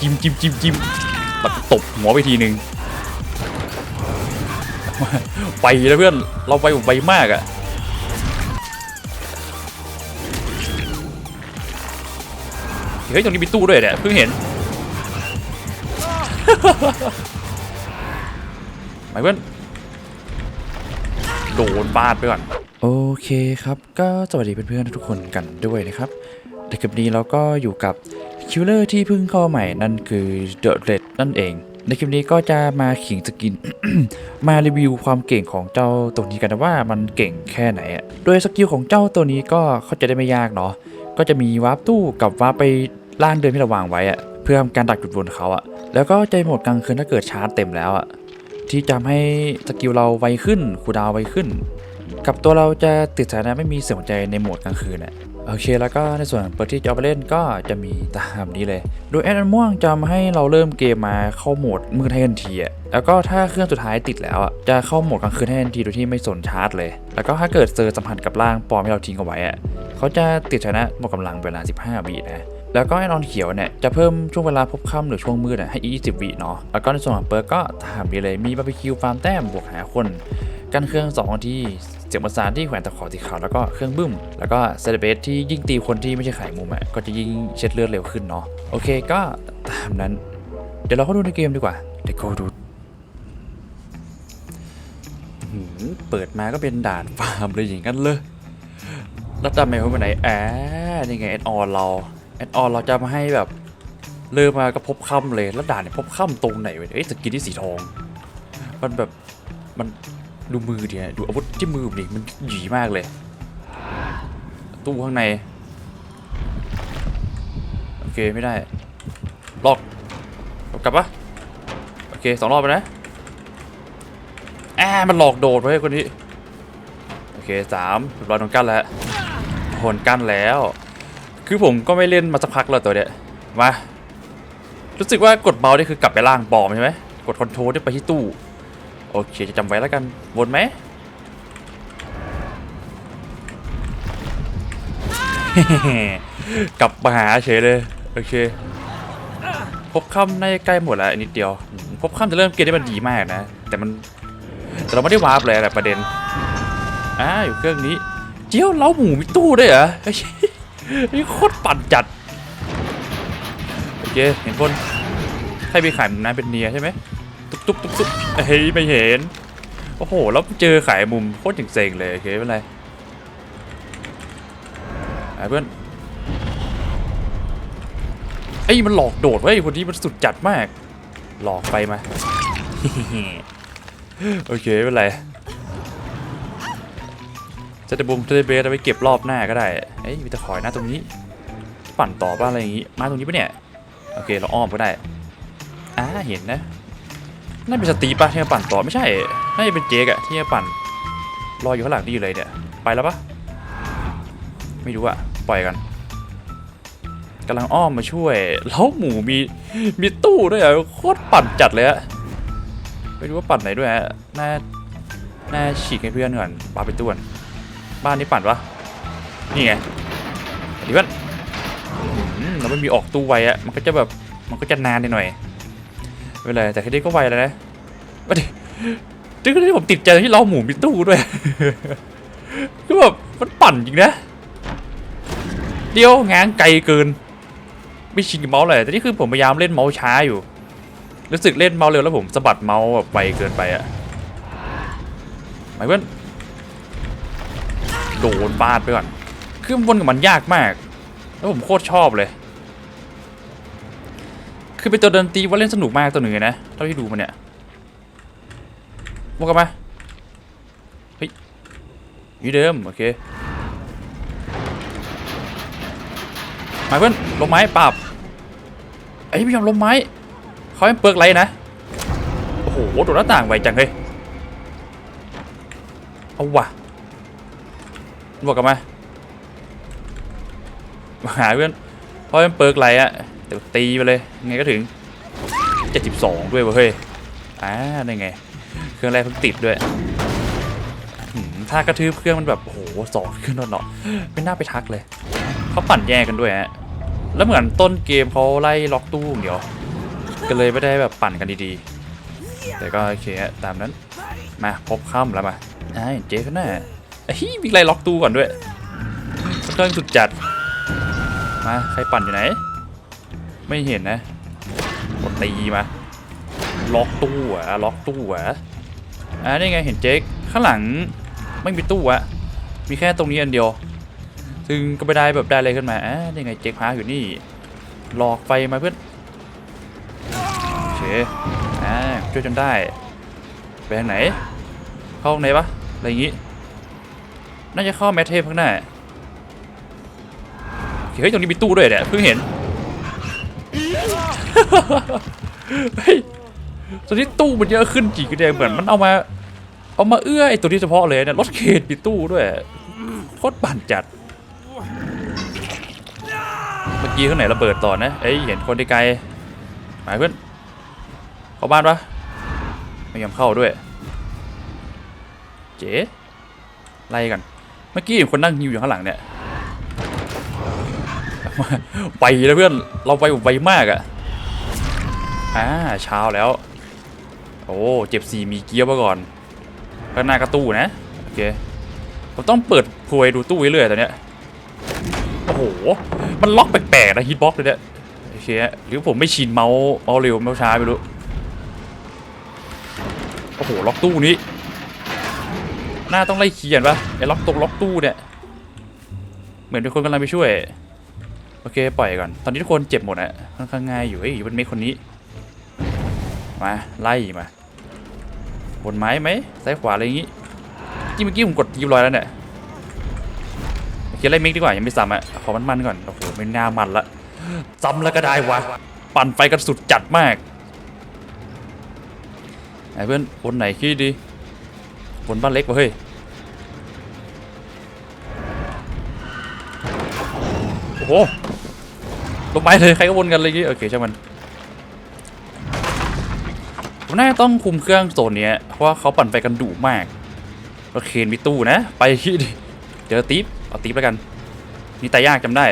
จิ้มจิ้มจิ้มจิ้มแล้วก็ตบหัวไปทีหนึ่งไปแล้วเพื่อน เราไปไวมากอะเฮ้ยตรงนี้มีตู้ด้วยเนี่ยเพิ่งเห็นไปเพื่อนโดนบาดไปก่อนโอเคครับ ก็สวัสดีเพื่อนๆทุกคนกันด้วยนะครับในคลิปนี้เราก็อยู่กับ คิวเลอร์ที่เพิ่งเข้าใหม่นั่นคือเดอะเรดนั่นเอง ในคลิปนี้ก็จะมาขิงสกิน มารีวิวความเก่งของเจ้าตัวนี้กันนะว่ามันเก่งแค่ไหนอะโดยสกิลของเจ้าตัวนี้ก็เข้าใจได้ไม่ยากเนาะก็จะมีวาร์ปตู้กับวาร์ปไปล่างเดินที่เราวางไว้อะเพื่อทำการดักจุดวนเขาอะแล้วก็ใจโหมดกลางคืนถ้าเกิดชาร์จเต็มแล้วอะที่จะให้สกิลเราไวขึ้นคูดาวไวขึ้น กับตัวเราจะติดสถานะไม่มีเสียงหัวใจในโหมดกลางคืนน่ะ โอเคแล้วก็ในส่วนเปิดที่จะเอาไปเล่นก็จะมีตามนี้เลย โดยแอดอันม่วงจะทำให้เราเริ่มเกมมาเข้าโหมดมืดให้ทันทีอะแล้วก็ถ้าเครื่องสุดท้ายติดแล้วอะจะเข้าโหมดกลางคืนให้ทันทีโดยที่ไม่สนชาร์จเลย แล้วก็ถ้าเกิดเจอสัมผัสกับร่างปลอมที่เราทิ้งเอาไว้อะเขาจะติดสถานะหมดกำลังเวลา 15วินะแล้วก็แอดออนเขียวเนี่ยจะเพิ่มช่วงเวลาพบค่ำหรือช่วงมืดอะให้อี20 วิเนาะแล้วก็ในส่วนของเปิร์กก็ถามดีเลยมีบาร์บีคิวฟาร์มแต้มบวกหาคน กันเครื่อง 2 ที่เสียงประสานที่แขวนตะขอสีขาวแล้วก็เครื่องบึ้ม แล้วก็เซเลเบสที่ยิ่งตีคนที่ไม่ใช่ไข่มุมอะก็จะยิ่งเช็ดเลือดเร็วขึ้นเนาะโอเคก็ตามนั้น เดี๋ยวเราเข้าดูในเกมดีกว่าเดี๋ยวเข้าดูเปิดมาก็เป็นด่านฟาร์มเลยอย่างนั้นเลยแล้วจำไม่รู้ไปไหนแอ่นี่ไงแอดออนเราแอดออนเราจะมาให้แบบเริ่มมาก็พบค่ำเลยแล้วด่านเนี่ยพบค่ำตรงไหนวะเนี่ยเอ้ยสกินที่สีทอง มันแบบมัน ดูมือเดิฮะดูอาวุธที่มือดิมันหยีมากเลย ตู้ข้างใน โอเคไม่ได้ล็อกกลับปะโอเคสองรอบไปนะแอามันหลอกโดดไว้คนนี้ โอเคสามเรียบอโดนกั้นแล้วโดนกั้นแล้ว คือผมก็ไม่เล่นมาสักพักแล้วตัวเนี้ยมารู้สึกว่ากดเบาได้คือกลับไปล่างปอมใช่ไหมกดคอนโทรลได้ไปที่ตู้ โอเค จะจำไว้แล้วกัน วนไหมกลับมาหาเฉยเลย โอเค พบค่ำน่าจะใกล้หมดแล้วนิดเดียว พบค่ำจะเริ่มเกมได้มันดีมากนะ แต่มันแต่เราไม่ได้วาร์ปเลยแหละประเด็นอ่าอยู่เครื่องนี้ เจียวเล้าหมูมีตู้ด้วยเหรอเฮ้ยนี่โคตรปั่นจัด โอเค เห็นคนใครไปขายมุมนั้นเป็นเนียใช่ไหม ตุ๊บตุ๊บตุ๊บตุ๊บเฮ้ยไม่เห็น โอ้โห แล้วเจอขายมุมโคตรเจ๋งๆเลยโอเคไม่เป็นไรไอ้เพื่อนไอ้ยมันหลอกโดดเว้ยคนนี้มันสุดจัดมาก หลอกไปมาโอเคไม่เป็นไรจะได้บุมจะได้เบสเอาไว้เก็บรอบหน้าก็ได้เอ้ยมีตะขอยหน้าตรงนี้ ปั่นต่อบ้างอะไรอย่างงี้ มาตรงนี้ปะเนี่ย โอเคเราอ้อมก็ได้อ่าเห็นนะ น่าเป็นสตีปะที่มาปั่นต่อไม่ใช่น่าจะเป็นเจกอะที่มาปั่นรออยู่ข้างหลังนี่อยู่เลยเนี่ยไปแล้วปะไม่รู้อะปล่อยกันกำลังอ้อมมาช่วยแล้วหมูมีมีตู้ด้วยอะโคตรปั่นจัดเลยอะไม่รู้ว่าปั่นไหนด้วยฮะน่าน่าฉีกให้เพื่อนก่อนปาไปต้วนบ้านนี้ปั่นปะนี่ไงดีเพื่อนอืมเราไม่มีออกตู้ไวอะมันก็จะแบบมันก็จะนานหน่อย ไม่เป็นไรแต่แค่นี้ก็ไวแล้วนะมาดิที่ที่ผมติดใจที่เล้าหมูมีตู้ด้วยคือแบบมันปั่นจริงนะ เดียวง้างไกลเกิน ไม่ชินกับเมาส์เลย แต่นี่คือผมพยายามเล่นเมาส์ช้าอยู่ รู้สึกเล่นเมาส์เร็วแล้วผมสะบัดเมาส์แบบไวเกินไปอะหมายเพื่อนโดนบาดไปก่อน คือวนกับมันยากมาก แล้วผมโคตรชอบเลย คือเป็นตัวดนตรีว่าเล่นสนุกมากตัวหนึ่งเลยนะเท่าที่ดูมันเนี่ยมกกันมาเฮ้ยอยู่เดิม โอเคมาเพื่อนลมไม้ปราบไอ้ยไม่ยอมลมไม้เขาให้เปิร์กไรนะ โอ้โหโดดหน้าต่างไวจังเฮ้ยเอาว่ะบวกกันมามาหาเพื่อนเพราะมันเปิร์กไรอะ เดี๋ยวตีไปเลยไงก็ถึง 72 ด้วยเวะเฮ้ยอ่าได้ไง เครื่องแรกเพิ่งติดด้วยถ้ากระทืบเครื่องมันแบบโอ้โหสองเครื่องนอนเนาะไม่น่าไปทักเลยเขาปั่นแย่กันด้วยฮะแล้วเหมือนต้นเกมเขาไล่ล็อกตู้เดียวก็เลยไม่ได้แบบปั่นกันดีๆ แต่ก็โอเคฮะตามนั้นมาพบค่ำแล้วมาไอ้เจ๊ข้างหน้าไอ้ยมีไล่ล็อกตู้ก่อนด้วยเครื่องสุดจัดมาใครปั่นอยู่ไหน ไม่เห็นนะกดตีมา ล็อกตู้อะล็อกตู้อะอ่านี่ไงเห็นเจ๊กข้างหลังไม่มีตู้อะมีแค่ตรงนี้อันเดียว ซึ่งก็ไม่ได้แบบได้อะไรขึ้นมาอ่านี่ไงเจ๊กพาอยู่นี่ หลอกไฟมาเพื่อนโอเคอ่าช่วยจนได้ ไปทางไหน เข้าตรงไหนปะอะไรอย่างงี้ น่าจะเข้าแมทเทพข้างหน้าเฮ้ยตรงนี้มีตู้ด้วยเนี่ยเพิ่งเห็น เฮ้ยตอนนี้ตู้มันเยอะขึ้นจริงก็ได้เหมือนมันเอามา เอามาเอื้อไอ้ตัวนี้เฉพาะเลยเนี่ยรถเคนมีตู้ด้วยโคตรปั่นจัด เมื่อกี้ข้างไหนระเบิดต่อนะเอ้ยเห็นคนไกลๆหมายเพื่อนเข้าบ้านปะไม่ยอมเข้าด้วย เจ๊ไล่กัน เมื่อกี้เห็นคนนั่งยิวอยู่ข้างหลังเนี่ยไปแล้วเพื่อนเราไปแบบไวมากอะ อ่าเช้าแล้ว โอ้เจ็บสี่มีเกียร์มาก่อนข้างหน้ากระตู้นะโอเคผมต้องเปิดพวยดูตู้เรื่อยๆตอนเนี้ยโอ้โหมันล็อกแปลกๆนะฮิตบ็อกเลยเนี่ยโอเคหรือผมไม่ชินเมาส์เมาส์เร็วเมาส์ช้าไม่รู้โอ้โหล็อกตู้นี้หน้าต้องไล่เขียนปะไอ้ล็อกตรงล็อกตู้เนี่ยเหมือนเป็นคนกำลังไปช่วยโอเคปล่อยก่อนตอนนี้ทุกคนเจ็บหมดอะค่อนข้างง่ายอยู่เฮ้ยอยู่บนเมฆคนนี้ มาไล่มา บนไม้ไหมซ้ายขวาอะไรอย่างงี้จริงเมื่อกี้ผมกดยิบร้อยแล้วเนี่ยโอเคไล่เมฆดีกว่ายังไม่ซ้ำอะขอมันมันก่อนโอ้โหไม่น่ามันละซ้ำแล้วก็ได้วะปั่นไฟกันสุดจัดมากไอ้เพื่อนบนไหนขี้ดีบนบ้านเล็กวะเฮ้ยโอ้โหลงไม้เลยใครก็วนกันเลยกี้โอเคใช่มันผม น่าจะต้องคุมเครื่องโซนเนี้ยเพราะว่าเขาปั่นไฟกันดุมากรถเคนมีตู้นะ ไปที่ดิเจอตีฟเอาตีฟแล้วกัน นี่ตายยากจำได้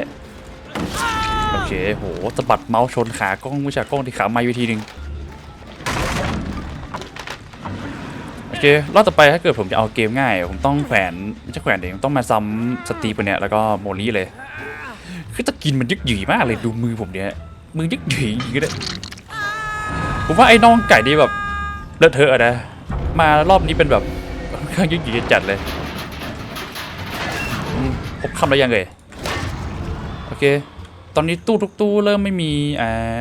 โอเคโหสะบัดเมาส์ชนขากล้องม่ใช่กล้องที่ขาไม้วิธีหนึ่งโอเครอบต่อไปถ้าเกิดผมจะเอาเกมง่าย ผมต้องแขวนไม่ใช่แขวนเองต้องมาซ้ำสตีฟเนี่ยแล้วก็โมลี่เลย คือตะกินมันยึกหยีมากเลยดูมือผมเนี่ยมือยึกหยีก็ได้ ผมว่าไอ้น้องไก่นี่แบบเลอะเทอะนะ มารอบนี้เป็นแบบค่อนข้างยึกหยีจัดเลยอืมครบคำแล้วยังเลยโอเค ตอนนี้ตู้ทุกตู้เริ่มไม่มีอ่า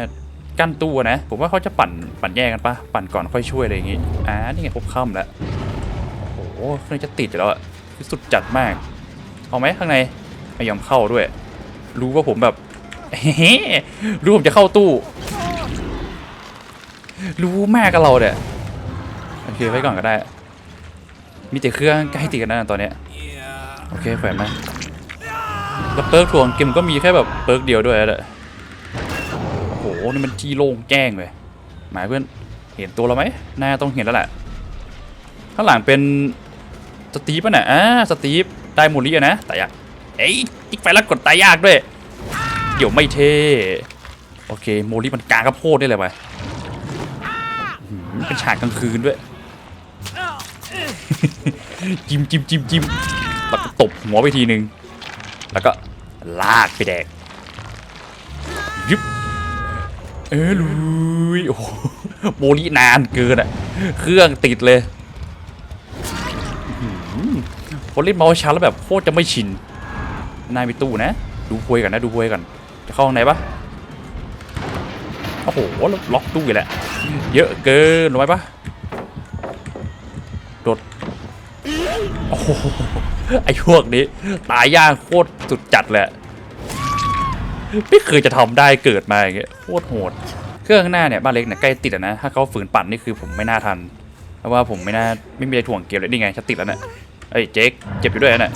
กั้นตู้นะ ผมว่าเขาจะปั่นปั่นแยกกันปะปั่นก่อนค่อยช่วยอะไรอย่างงี้อ่านี่ไงครบคำแล้วโอ้โหเครื่องจะติดแล้วอะคือสุดจัดมาก เอาไหมข้างในไม่ยอมเข้าด้วย รู้ว่าผมแบบเฮ้รู้ผมจะเข้าตู้ รู้แมากกับเราเนี่ยโอเคไว้ก่อนก็ได้ มีแต่เครื่องใกล้ติดกันนะตอนเนี้ยโอเคแขวนมาแล้วเปิร์กทวงเกมก็มีแค่แบบเปิร์กเดียวด้วยแหละโอ้โหนี่มันที่โล่งแจ้งเลยหมายเพื่อนเห็นตัวเราไหมน่าต้องเห็นแล้วแหละข้างหลังเป็นสตีฟป่ะเนี่ยอ่าสตีฟได้หมดลี่นะต่อยากเอ้ยอีกไฟแล้วกดตายยากด้วยเดี๋ยวไม่เท่โอเคโมลี่มันกางกระโพดได้เลยไป เป็นฉากกลางคืนด้วย จิ้มจิ้มจิ้มจิ้มแล้วก็ตบหัวไปทีนึง แล้วก็ลากไปแดกยึบเออลุยโอ้โหโมลี่นานเกินอะเครื่องติดเลยอื้อหือพอเล่นเมาส์ช้าแล้วแบบโคตรจะไม่ชินนายมีตู้นะ ดูพวยกันนะ ดูพวยกันจะเข้าห้องไหนปะ โอ้โหล็อกตู้อีกแหละเยอะเกินรู้ไหมปะโดดโอ้โหไอ้พวกนี้ ตายยากโคตรสุดจัดเลยไม่เคยจะทำได้เกิดมาอย่างเงี้ยโคตรโหด เครื่องหน้าเนี่ยบ้านเล็กเนี่ยใกล้ติดแล้วนะถ้าเขาฝืนปั่นนี่คือผมไม่น่าทัน เพราะว่าผมไม่น่าไม่มีอะไรถ่วงเกมเลยนี่ไงจะติดแล้วเนี่ยเอ้ยเจ๊กเจ็บอยู่ด้วยนะเนี่ย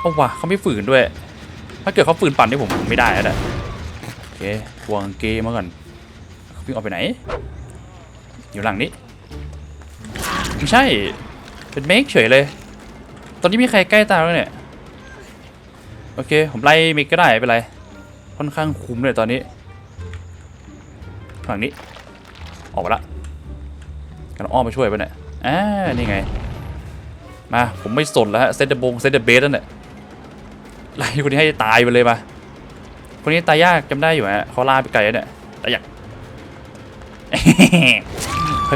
โอ้ว่ะเขาไม่ฝืนด้วย ถ้าเกิดเขาฝืนปั่นนี่ผมไม่ได้แล้วนะโอเควางเกมมาก่อน วิ่งออกไปไหน อยู่หลังนี้ ไม่ใช่ เป็นเมคเฉยเลย ตอนนี้มีใครใกล้ตาแล้วเนี่ย โอเค ผมไล่เมคก็ได้ไม่เป็นไร ค่อนข้างคุ้มเลยตอนนี้ฝั่งนี้ ออกมาละกันอ้อมไปช่วยไปเนี่ยอ่านี่ไง มา ผมไม่สนแล้วฮะ เซตเดบงเซตเดเบสนั่นแหละไล่คนนี้ให้ตายไปเลยมา คนนี้ตายยากจำได้อยู่ฮะเขาลาไปไกลเนี่ยตายยาก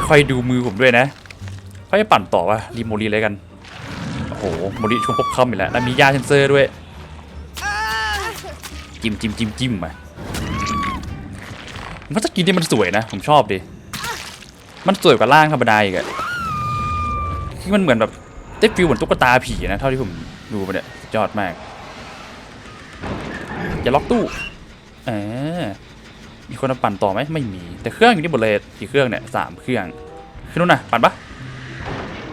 ค่อยๆดูมือผมด้วยนะเขาจะปั่นต่อวะรีโมลีเลยกัน โอ้โหโมลีช่วงพบค่ำอีกแล้วแล้วมียาเซนเซอร์ด้วย จิ้มจิ้มจิ้มจิ้มมามันจะกินที่มันสวยนะ ผมชอบดิ มันสวยกว่าร่างธรรมดาอีกอะคือมันเหมือนแบบได้ฟิลเหมือนตุ๊กตาผีนะ เท่าที่ผมดูมาเนี่ยยอดมาก อย่าล็อกตู้เออ มีคนมาปั่นต่อไหมไม่มี แต่เครื่องอยู่นี่หมดเลยกี่เครื่องเนี่ยสามเครื่องขึ้นนู้นนะปั่นปะ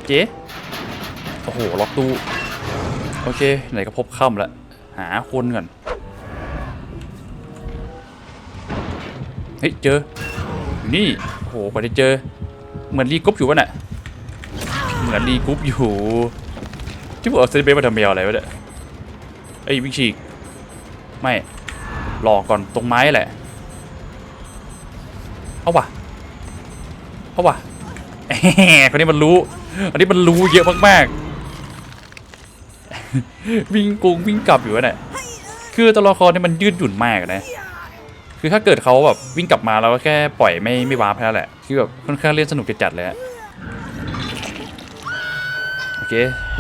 เจ๊โอ้โหล็อกตู้โอเค ไหนก็พบค่ำแล้วหาคนก่อนเฮ้ยเจออยู่นี่โอ้โหกว่าจะเจอ เหมือนรีกรุ๊ปอยู่วะน่ะเหมือนรีกรุ๊ปอยู่ที่ผมเอาเซนเบมาทำเมลอะไรวะเนี่ยไอ้วิ่งฉีกไม่รอก่อนตรงไม้แหละ เอาวะเอาวะคนนี้มันรู้อันนี้มันรู้เยอะมากๆ วิ่งโกงวิ่งกลับอยู่วะเนี่ยคือตัวละครนี่มันยืดหยุ่นมากนะ คือถ้าเกิดเขาแบบวิ่งกลับมาแล้วก็แค่ปล่อยไม่ไม่วาร์ปแค่แหละ คือแบบค่อนข้างเล่นสนุกจัดๆเลยโอเค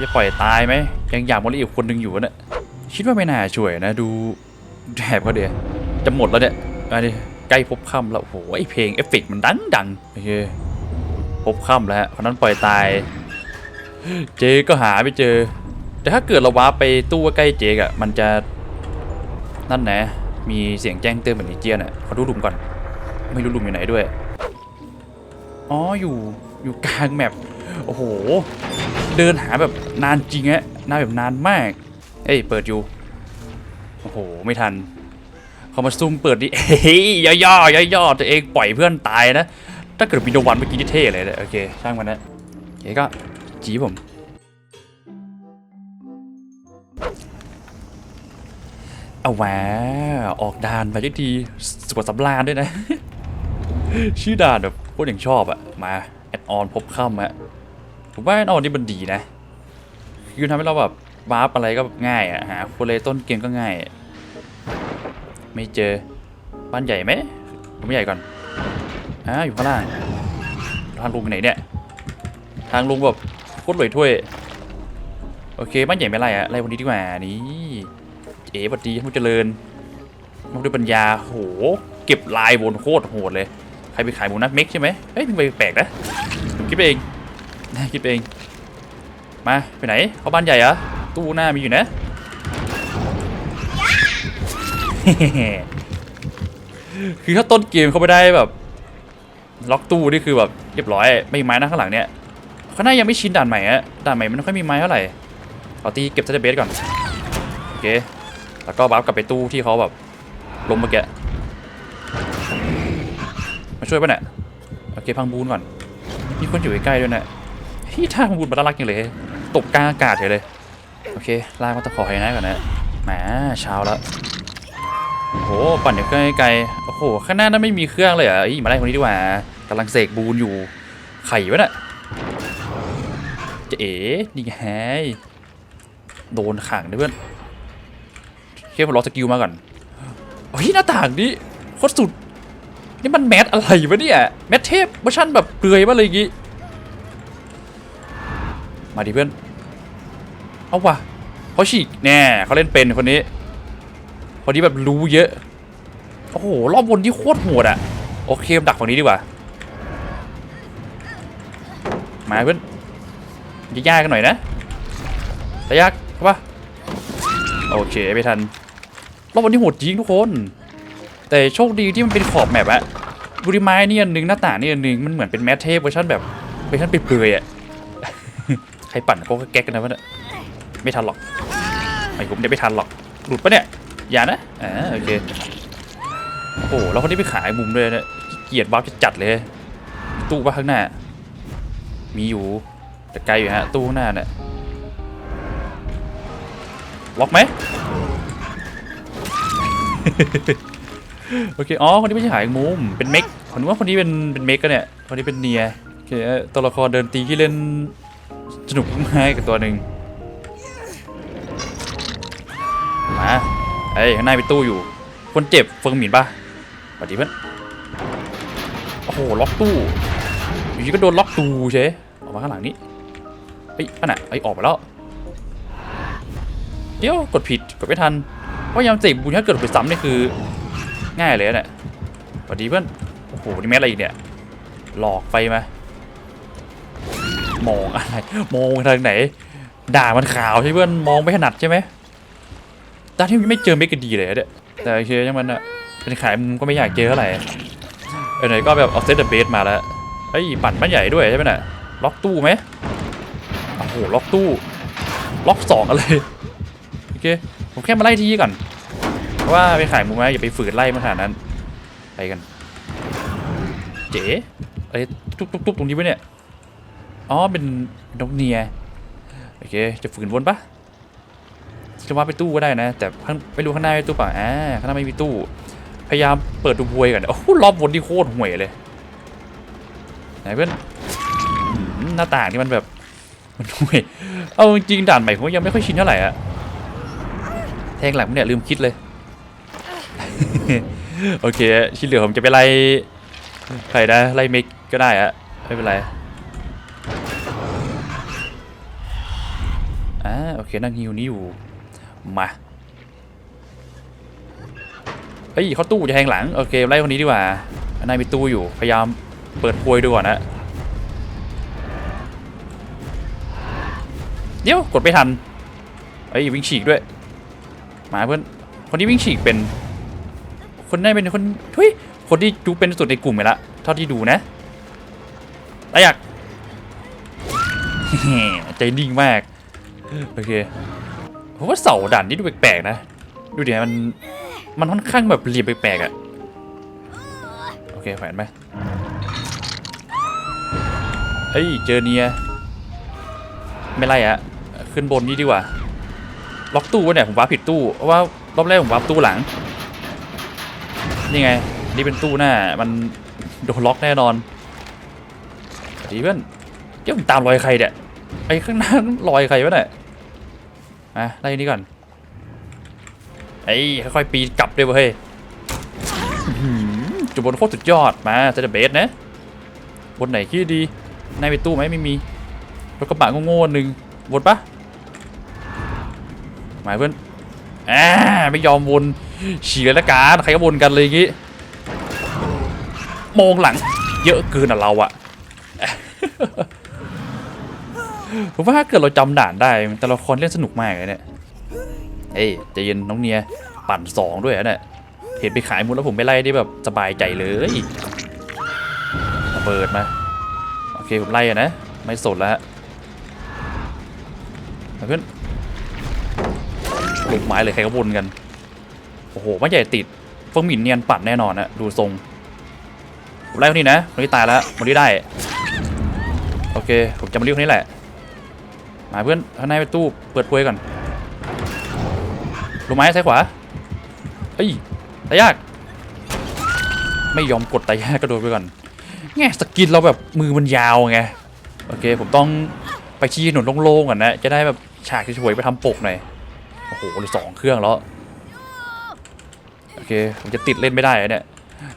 จะปล่อยตายไหมยังอยากมอลลี่อีกคนหนึ่งอยู่วะเนี่ยคิดว่าไม่น่าช่วยนะ ดูแถบเขาเดียจะหมดแล้วเนี่ยอันนี้ ใกล้พบค่ำแล้วโอ้โหไอเพลงเอฟเฟกต์มันดังดังโอเคพบค่ำแล้วฮะคนนั้นปล่อยตาย เจก็หาไม่เจอ แต่ถ้าเกิดเราวาไปตู้ใกล้เจกอะมันจะนั่นนะมีเสียงแจ้งเตือนเหมือนนิเจียนอะขอดูหลุมก่อน ไม่รู้หลุมอยู่ไหนด้วย อ๋ออยู่อยู่กลางแมปโอ้โห เดินหาแบบนานจริงอะนานแบบนานมาก เอ้ยเปิดอยู่ โอ้โห ไม่ทัน เขามาซุ่มเปิดดิเฮ้ยย่อย่อย่อย่อๆตัวเองปล่อยเพื่อนตายนะ ถ้าเกิดมีโดวันเมื่อกี้ที่เท่เลยเนี่ยโอเคช่างมันนะโอเคก็จีผมเอาแหวออกด่านไปทุกทีสวดสำราญด้วยนะ ชื่อด่านแบบโคตรอย่างชอบอะมาแอดออนพบค่ำอะผมว่าแอดออนนี่มันดีนะคือทำให้เราแบบวาร์ปอะไรก็แบบง่ายอะหาโคเลต้นเกมก็ง่าย ไม่เจอ บ้านใหญ่ไหมผมใหญ่ก่อนอ่าอยู่ข้างล่าง ทางลุงไปไหนเนี่ย ทางลุงแบบโคตรรวยถ้วย โอเค บ้านใหญ่ไม่ไรอะไรวันนี้ดีกว่า นี่เอ๋บัดดีมุเจริญมุด้วยปัญญาโห เก็บลายบนโคตรโหดเลย ใครไปขายหมูนัดเม็กใช่ไหมเฮ้ยมึงไปแปลกนะ คิดไปเองนะคิดไปเอง มา ไปไหน เข้าบ้านใหญ่เหรอ ตู้หน้ามีอยู่นะ คือถ้าต้นเกมเขาไม่ได้แบบ ล็อกตู้นี่คือแบบเรียบร้อยไม่มีไม้นะข้างหลังเนี่ยเขาน้ายังไม่ชินด่านใหม่อะด่านใหม่มันไม่ค่อยมีไม้เท่าไหร่ขอตีเก็บเซตเบสก่อนโอเคแล้วก็บัฟกลับไปตู้ที่เขาแบบลงเมื่อกี้มาช่วยป่ะเนี่ยโอเคพังบูนก่อนมีคนอยู่ใกล้ๆด้วยนะที่ท่าพังบูนมันน่ารักจังเลยตกกลางอากาศเฉยเลยโอเคลากมาตะขอให้นะก่อนนะแหมเช้าแล้ว โอ้โหปั่นอยู่เครื่องไกลๆโอ้โห ข้างหน้านั้นไม่มีเครื่องเลยเหรอะอีมาไล่คนนี้ดีกว่ากำลังเสกบูนอยู่ ไข่วะเนี่ยจะเอ๋นี่ไงโดนขังด้วยเพื่อนโอเคผมรอสกิลมาก่อนโอ้ยหน้าต่างนี้โคตรสุด นี่มันแมสอะไรวะเนี่ย แมสเทพเวอร์ชันแบบเปลือยมาเลยอย่างงี้ มาดิเพื่อน เอาวะเขาฉีกแน่เขาเล่นเป็นคนนี้ คนนี้แบบรู้เยอะ โอ้โห รอบบนที่โคตรโหดอะโอเคดักฝั่งนี้ดีกว่า มาเพื่อนยากๆกันหน่อยนะแต่ยากใช่ปะโอเคไม่ทัน รอบวันนี้โหดจริงทุกคน แต่โชคดีที่มันเป็นขอบแมปอะบุริไม้นี่อันนึงหน้าต่างนี่อันหนึงมันเหมือนเป็นแมทเทปเวอร์ชันแบบเวอร์ชันเปลือยๆอะใครปั่นก็แก๊กกันนะวะเนี่ยไม่ทันหรอกไอ้ผมจะไม่ทันหรอกหลุดปะเนี่ย อย่านะอ่าโอเคโอ้โหแล้วคนที่ไปขายมุมด้วยเนี่ยเกียดบัฟจะจัดเลย ตู้ปะข้างหน้า มีอยู่ แต่ไกลอยู่ฮะ ตู้ข้างหน้าเนี่ยล็อกไหมโอเค อ๋อ คนนี้ไม่ใช่หายมุม เป็นเมกผมนึกว่าคนนี้เป็นเป็นเมกกันเนี่ย คนนี้เป็นเนียโอเคตัวละครเดินตีที่เล่นสนุกมากกับตัวหนึ่งมา เอ้ยข้างในเป็นตู้อยู่ คนเจ็บเฟิงหมินปะสวัสดีเพื่อนโอ้โหล็อกตู้ อยู่ดีก็โดนล็อกตู้เฉยออกมาข้างหลังนี้เฮ้ยป้าน่ะเฮ้ออกมาแล้ว เดี๋ยวกดผิดกดไม่ทันเพราะยามเสกบุญถ้าเกิดไปซ้ำนี่คือง่ายเลยเนี่ยสวัสดีเพื่อนโอ้โหนี่แม่อะไรอีกเนี่ยหลอกไปมามองอะไรมองทางไหน ด่ามันขาวใช่เพื่อนมองไม่ถนัดใช่ไหม ตอนที่ไม่เจอเมกะดีเลยเนี่ยแต่โอเคยังมันอะเป็นขายมุมก็ไม่อยากเจอเท่าไหร่เออไหนก็แบบเอาเซตเดอะเบสมาแล้วเอ้ยปั่นบ้านใหญ่ด้วยใช่ไหมน่ะล็อกตู้ไหมโอ้โหล็อกตู้ล็อกสองอะไรโอเคผมแค่มาไล่ที่ก่อนเพราะว่าไปขายมุมนะอย่าไปฝืนไล่มันขนาดนั้นไปกัน เจ๋ไอ้ยตุ๊บตุ๊บตุ๊บตรงนี้ไว้เนี่ยอ๋อเป็นนกเนียโอเคจะฝืนวนปะ จะว่าไปตู้ก็ได้นะ แต่ข้างไม่รู้ข้างหน้ามีตู้เปล่าอ่าข้างหน้าไม่มีตู้ พยายามเปิดดูบวยก่อนโอ้โหรอบวนที่โคตรห่วยเลยไหนเพื่อนหน้าต่างนี่มันแบบมันห่วยเอาจริงด่านใหม่ผมยังไม่ค่อยชินเท่าไหร่อะแทงหลังเนี่ยลืมคิดเลย โอเคที่เหลือผมจะไปไล่ใครนะไล่เมกก็ได้อะไม่เป็นไรอ่าโอเคนั่งฮิวนี้อยู่ มาเฮ้ยเขาตู้จะแทงหลังโอเคไล่คนนี้ดีกว่านายมีตู้อยู่พยายามเปิดพวยดูก่อนนะเดี๋ยวกดไม่ทันเฮ้ยวิ่งฉีกด้วยมาเพื่อนคนที่วิ่งฉีกเป็น คนนี้เป็นคนทุยคนที่ดูเป็นสุดในกลุ่มไปละเท่าที่ดูนะอะไรอยากใจนิ่งมาก โอเค ผมว่าเสาด่านนี้ดูแปลกๆนะ ดูดิมันมันค่อนข้างแบบเหลี่ยมแปลกๆอะโอเคแขวนไหมเฮ้ยเจอเนียไม่ไล่อะขึ้นบนนี่ดีกว่า ล็อกตู้วะเนี่ยผมวาผิดตู้เพราะว่ารอบแรกผมวาตู้หลัง นี่ไง นี่เป็นตู้หน้า มันโดนล็อกแน่นอนดีเพื่อนเดี๋ยวผมตามรอยใครเนี่ยไอ้ข้างหน้ารอยใครวะเนี่ย มาไล่นี่ก่อนไอ้ยค่อยๆปีนกลับด้วยเว้ยอื้อหือจุดบนโคตรสุดยอดมาเซตเบสนะบนไหนขี้ดีในไปตู้ไหมไม่มีรถกระบะโง่ๆหนึ่งวนปะหมายเพื่อนอ่าไม่ยอมวนเฉีกเลยละกันใครก็วนกันเลยอย่างงี้มองหลัง เยอะเกินอะเราอะ ผมว่าถ้าเกิดเราจำด่านได้แต่ละครเล่นสนุกมากเลยเนี่ยเฮ้ยใจเย็นน้องเนียปั่นสองด้วยอะเนี่ยเห็นไปขายมูลแล้วผมไปไล่ได้แบบสบายใจเลยระเบิดมาโอเคผมไล่อะนะไม่สนแล้วฮะเพื่อนลูกไม้เลยใครก็วนกันโอ้โหไม่ใหญ่ติดเฟิงหมินเนียนปัดแน่นอนนะดูทรงผมไล่คนนี้นะคนนี้ตายแล้วคนนี้ได้โอเคผมจะมาเรียกคนนี้แหละ มาเพื่อนข้างในไปตู้เปิดพวยก่อนลงไม้ซ้ายขวาเอ้ยตายยาก ไม่ยอมกดตายยากกระโดดไปก่อนแง่สกินเราแบบมือมันยาวไงโอเค ผมต้องไปชี้ถนนโล่งๆก่อนนะ จะได้แบบฉากสวยๆไปทำปกหน่อยโอ้โหหลือสองเครื่องแล้วโอเค ผมจะติดเล่นไม่ได้เนี่ย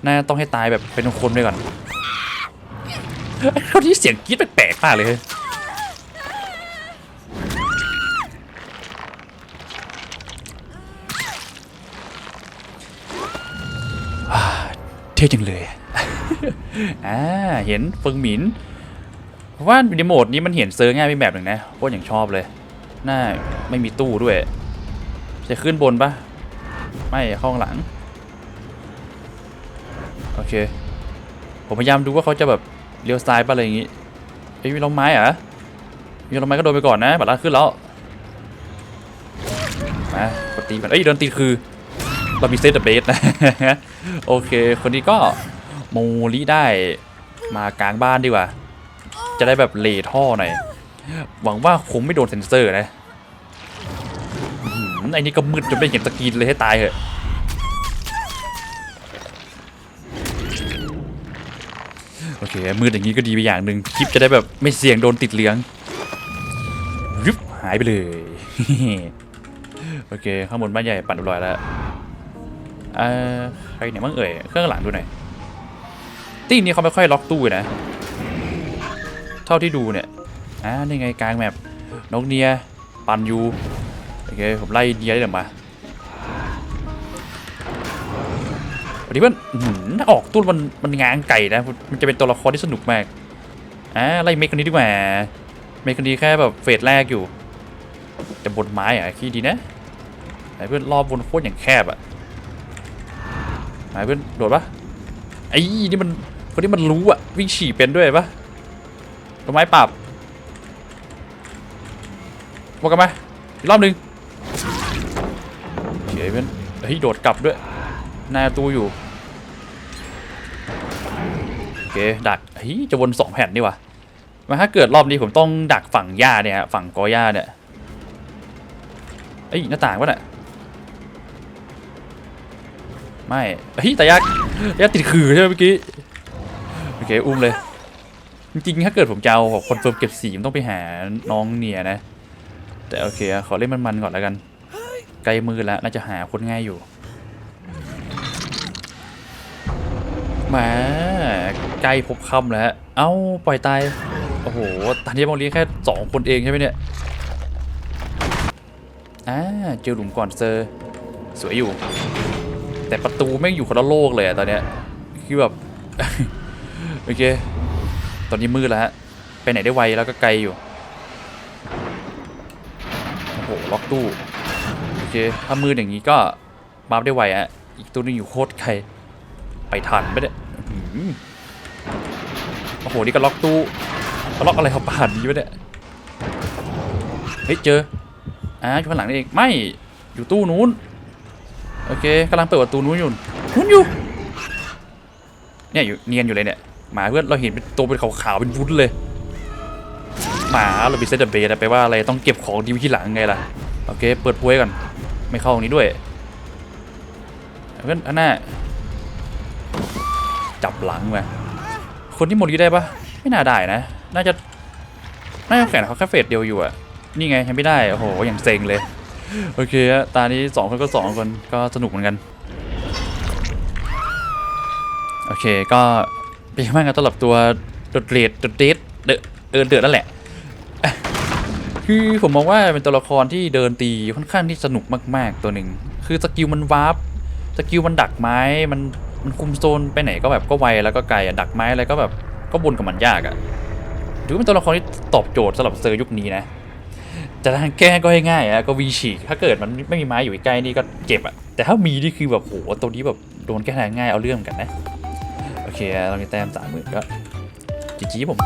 น่าต้องให้ตายแบบเป็นคนด้วยก่อนเท่าที่เสียงกรี๊ดแปลกๆมากเลย ท่จังเลย อ่า เห็นเฟิงหมินเพราะว่าในโหมดนี้มันเห็นเซิร์ง่ายไปแบบหนึ่งนะโคตรอย่างชอบเลยน้าไม่มีตู้ด้วย จะขึ้นบนปะไม่ข้างหลัง โอเค ผมพยายามดูว่าเขาจะแบบเลี้ยวซ้ายปะอะไรอย่างงี้เอ้ยมีลมไม้เหรอมีลมไม้ก็โดนไปก่อนนะบัตรลาขึ้นแล้ว มากดตีมันเอ้ยโดนตีคือ เรามีเซตเดอะเบสนะ โอเค คนนี้ก็โมลี่ได้มากลางบ้านดีกว่า จะได้แบบเลท่อหน่อย หวังว่าคงไม่โดนเซนเซอร์นะไอ้นี้ก็มืดจนไม่เห็นสกีนเลยให้ตายเหอะโอเค มืดอย่างนี้ก็ดีไปอย่างหนึ่งคลิปจะได้แบบไม่เสี่ยงโดนติดเลี้ยงรึบหายไปเลย โอเค ข้างบนบ้านใหญ่ปั่นอร่อยแล้ว เออใครเนี่ยมั่งเอ่ยเครื่องหลังดูหน่อยตีนี้เขาไม่ค่อยล็อกตู้นะ เท่าที่ดูเนี่ยอ่านี่ไงกลางแมปนกเนียปันยูโอเคผมไล่เนียได้เดี๋ยวมาวันนี้เพื่อนถ้าออกตู้มันมันง้างไก่นะมันจะเป็นตัวละครที่สนุกมากอ่าไล่เมคคนนี้ดีกว่าเมคคนนี้แค่แบบเฟสแรกอยู่แต่บนไม้อะขี้ดีนะไหนเพื่อนรอบบนโคตรอย่างแคบอะ ไหนเพื่อนโดดปะไอ้นี่มันคนที่มันรู้อะวิ่งฉี่เป็นด้วยปะต้นไม้ปราบบอกกันมอีกรอบหนึ่งเฉยเพื่อนเฮ้ยโดดกลับด้วยน้าตู้อยู่โอเคดักเฮ้ยจะวนสองแผ่นนี่วะมาถ้าเกิดรอบนี้ผมต้องดักฝั่งหญ้าเนี่ยฮะฝั่งกอหญ้าเนี่ยเอ้หน้าต่างวะน่ะ ไม่เฮ้ยแต่ยักษ์ยักษ์ติดขื่อใช่ไหมเมื่อกี้โอเคอุ้มเลย จริงๆถ้าเกิดผมจะเอาคอนเฟิร์มเก็บสีมันต้องไปหาน้องเนียนะ แต่โอเคขอเล่นมันๆก่อนแล้วกันไกลมือแล้วน่าจะหาคนง่ายอยู่แหมาใกล้พบค่ำแล้ว เอ้า ปล่อยตาย โอ้โห ตอนนี้มองเลี้ยงแค่สองคนเองใช่ไหมเนี่ย อ่า เจอหลุมก่อนเซอร์ สวยอยู่ แต่ประตูแม่อยู่คนละโลกเลยอะตอนเนี้ยคือแบบ โอเค ตอนนี้มืดแล้วฮะ ไปไหนได้ไวแล้วก็ไกลอยู่ โอ้โห ล็อกตู้ โอเค ถ้ามืดอย่างนี้ก็มาได้ไวอะอีกตัวนึงอยู่โคตรไกล ไปทันไม่ได้โอ้โห นี่ก็ล็อกตู้ล็อกอะไรเขาป่านนี้วะเนี่ย เฮ้ย เจอ อ่าอยู่ข้างหลังนี่เอง ไม่ อยู่ตู้นู้น โอเคกำลังเปิดประตูนู้นอยู่นู้นอยู่ เนี่ยอยู่เนียนอยู่เลยเนี่ยหมาเพื่อนเราเห็นเป็นตัวเป็นขาวๆเป็นวุ้นเลย หมาเราบิเซตเบสแปลว่าอะไรต้องเก็บของดีวที่หลังไงล่ะโอเคเปิดพวยก่อนไม่เข้าตรงนี้ด้วยเพื่อนอันน้าจับหลังมาคนที่โมลีได้ปะไม่น่าได้นะ น่าจะน่าจะแข่งเขาแค่เฟสเดียวอยู่อะนี่ไงยังไม่ได้โอ้โหอย่างเซ็งเลย โอเคฮะตานี้สองคนก็สองคนก็สนุกเหมือนกัน โอเคก็เป็นยังไงกันสำหรับตัวดดเรดดดเดดเดอะเออเดือดนั่นแหละ คือผมมองว่าเป็นตัวละครที่เดินตีค่อนข้างที่สนุกมาก ๆ ตัวหนึ่งคือสกิลมันวาร์ปสกิลมันดักไม้มันมันคุมโซนไปไหนก็แบบก็ไวแล้วก็ไกลอะดักไม้อะไรก็แบบก็บนกับมันยากอะถือเป็นตัวละครที่ตอบโจทย์สำหรับเซอร์ยุคนี้นะ จะทางแก้ก็ง่ายๆอะก็วีฉีกถ้าเกิดมันไม่มีไม้อยู่ใกล้นี่ก็เจ็บอะแต่ถ้ามีนี่คือแบบโหตัวนี้แบบโดนแก้ทางง่ายเอาเรื่องเหมือนกันนะ โอเคเรามีแต้มสามหมื่นก็จีจีผม